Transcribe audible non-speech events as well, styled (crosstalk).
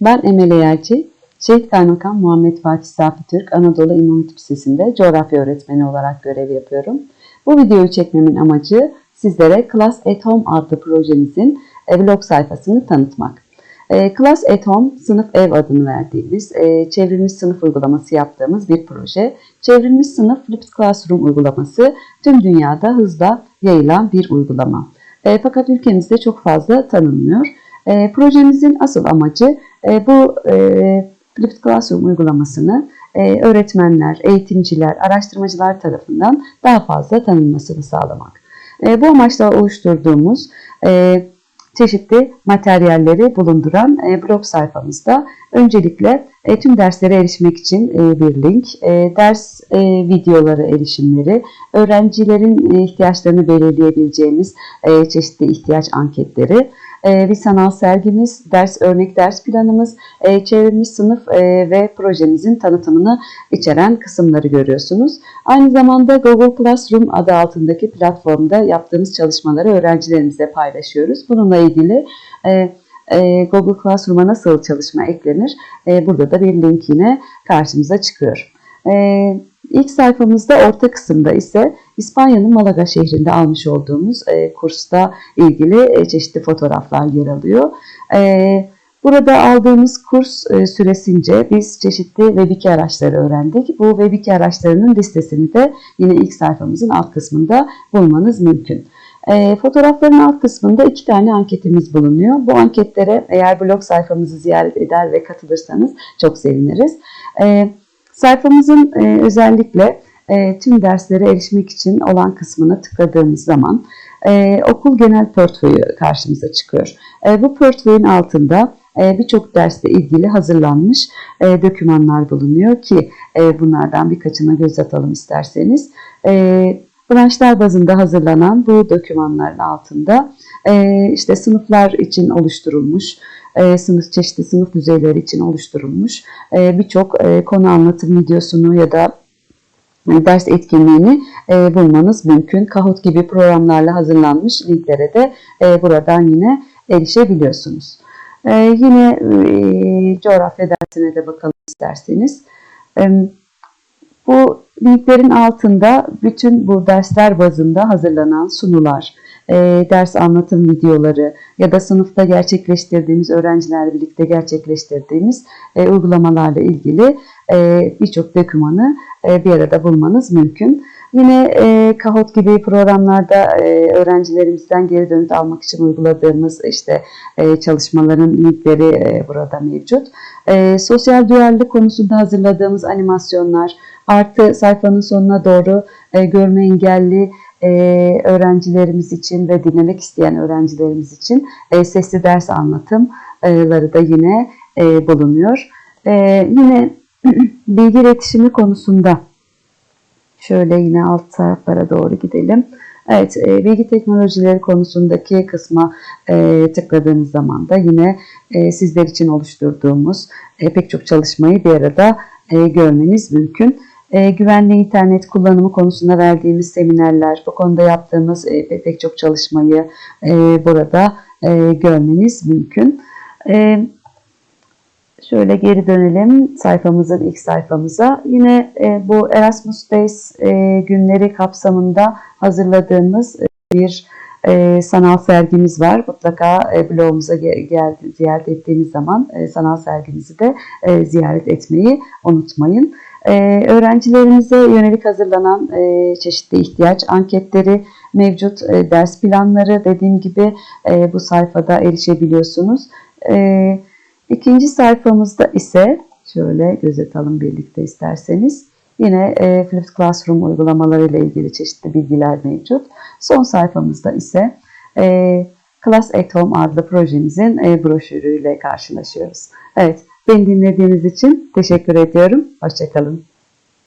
Ben Emel Eyerci, Şehit Kaymakam Muhammed Fatih Safi Türk Anadolu İmam Hatip Lisesi'nde coğrafya öğretmeni olarak görev yapıyorum. Bu videoyu çekmemin amacı sizlere Class at Home adlı projemizin e, blog sayfasını tanıtmak. E, Class at Home, sınıf ev adını verdiğimiz, e, çevrilmiş sınıf uygulaması yaptığımız bir proje. Çevrilmiş sınıf Flipped Classroom uygulaması tüm dünyada hızla yayılan bir uygulama. Fakat ülkemizde çok fazla tanınmıyor. Projemizin asıl amacı e, bu e, Flipped Classroom uygulamasını e, öğretmenler, eğitimciler, araştırmacılar tarafından daha fazla tanınmasını sağlamak. E, bu amaçla oluşturduğumuz e, çeşitli materyalleri bulunduran e, blog sayfamızda öncelikle e, tüm derslere erişmek için bir link, ders videoları erişimleri, öğrencilerin ihtiyaçlarını belirleyebileceğimiz çeşitli ihtiyaç anketleri, bir sanal sergimiz, ders örnek ders planımız, e, çevrilmiş sınıf e, ve projemizin tanıtımını içeren kısımları görüyorsunuz. Aynı zamanda Google Classroom adı altındaki platformda yaptığımız çalışmaları öğrencilerimizle paylaşıyoruz. Bununla ilgili e, Google Classroom'a nasıl çalışma eklenir? Burada da bir link yine karşımıza çıkıyor. İlk sayfamızda orta kısımda ise İspanya'nın Malaga şehrinde almış olduğumuz e, kursta ilgili e, çeşitli fotoğraflar yer alıyor. E, burada aldığımız kurs e, süresince biz çeşitli Web2 araçları öğrendik. Bu Web2 araçlarının listesini de yine ilk sayfamızın alt kısmında bulmanız mümkün. E, fotoğrafların alt kısmında iki tane anketimiz bulunuyor. Bu anketlere eğer blog sayfamızı ziyaret eder ve katılırsanız çok seviniriz. E, sayfamızın e, özellikle e, tüm derslere erişmek için olan kısmına tıkladığımız zaman e, okul genel portföyü karşımıza çıkıyor. E, bu portföyün altında e, birçok dersle ilgili hazırlanmış e, dokümanlar bulunuyor ki e, bunlardan birkaçına göz atalım isterseniz. E, branşlar bazında hazırlanan bu dokümanların altında e, işte sınıflar için oluşturulmuş, e, sınıf çeşitli sınıf düzeyleri için oluşturulmuş e, birçok e, konu anlatım videosunu ya da ders etkinliğini e, bulmanız mümkün. Kahoot gibi programlarla hazırlanmış linklere de e, buradan yine erişebiliyorsunuz. E, yine e, coğrafya dersine de bakalım isterseniz. E, bu linklerin altında bütün bu dersler bazında hazırlanan sunular, e, ders anlatım videoları ya da sınıfta gerçekleştirdiğimiz, öğrencilerle birlikte gerçekleştirdiğimiz e, uygulamalarla ilgili e, birçok dokümanı e, bir arada bulmanız mümkün. Yine e, Kahoot gibi programlarda e, öğrencilerimizden geri dönüt almak için uyguladığımız işte e, çalışmaların linkleri e, burada mevcut. E, sosyal duyarlılık konusunda hazırladığımız animasyonlar, artı sayfanın sonuna doğru e, görme engelli e, öğrencilerimiz için ve dinlemek isteyen öğrencilerimiz için e, sesli ders anlatımları da yine e, bulunuyor. E, yine (clears throat) bilgi iletişimi konusunda şöyle yine alt taraflara doğru gidelim. Evet, e, bilgi teknolojileri konusundaki kısma e, tıkladığınız zaman da yine e, sizler için oluşturduğumuz e, pek çok çalışmayı bir arada e, görmeniz mümkün. E, güvenli internet kullanımı konusunda verdiğimiz seminerler, bu konuda yaptığımız e, pek çok çalışmayı e, burada e, görmeniz mümkün. E, şöyle geri dönelim sayfamızın ilk sayfamıza. Yine e, bu Erasmus Days e, günleri kapsamında hazırladığımız e, bir e, sanal sergimiz var. Mutlaka e, blogumuza geldi, ziyaret ettiğiniz zaman e, sanal sergimizi de e, ziyaret etmeyi unutmayın. Ee, öğrencilerimize yönelik hazırlanan e, çeşitli ihtiyaç anketleri mevcut, e, ders planları dediğim gibi e, bu sayfada erişebiliyorsunuz. E, ikinci sayfamızda ise şöyle göz atalım birlikte isterseniz. Yine e, Flipped Classroom uygulamaları ile ilgili çeşitli bilgiler mevcut. Son sayfamızda ise e, Class at Home adlı projemizin e, broşürüyle karşılaşıyoruz. Evet, Beni dinlediğiniz için teşekkür ediyorum. Hoşçakalın.